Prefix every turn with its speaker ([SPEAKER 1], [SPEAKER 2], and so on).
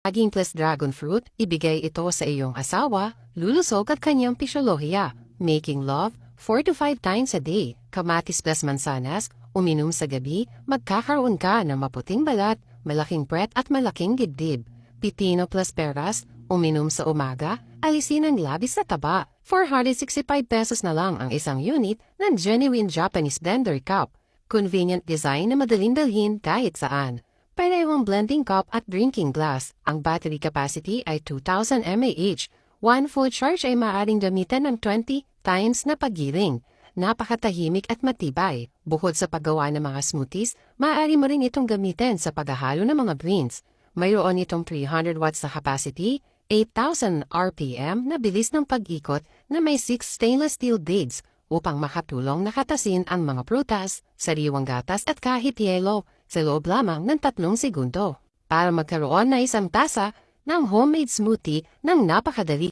[SPEAKER 1] Saging plus dragon fruit, ibigay ito sa iyong asawa, lulusog at kanyang pisyolohiya. Making love, 4 to 5 times a day. Kamatis plus mansanas, uminom sa gabi, magkakaroon ka ng maputing balat, malaking puwet at malaking dibdib. Pipino plus peras, uminom sa umaga, alisin ang labis sa taba. 465 pesos na lang ang isang unit ng genuine Japanese blender cup. Convenient design na madaling dalhin kahit saan. Parehong blending cup at drinking glass. Ang battery capacity ay 2,000 mAh. One full charge ay maaaring gamitan ng 20 times na paggiling. Napakatahimik at matibay. Bukod sa paggawa ng mga smoothies, maaari mo rin itong gamitin sa paghahalo ng mga greens. Mayroon itong 300 watts na capacity, 8,000 RPM na bilis ng pag-ikot na may 6 stainless steel blades upang makatulong nakatasin ang mga prutas, sariwang gatas at kahit yelo sa loob lamang ng tatlong segundo para magkaroon na isang tasa ng homemade smoothie ng napakadali.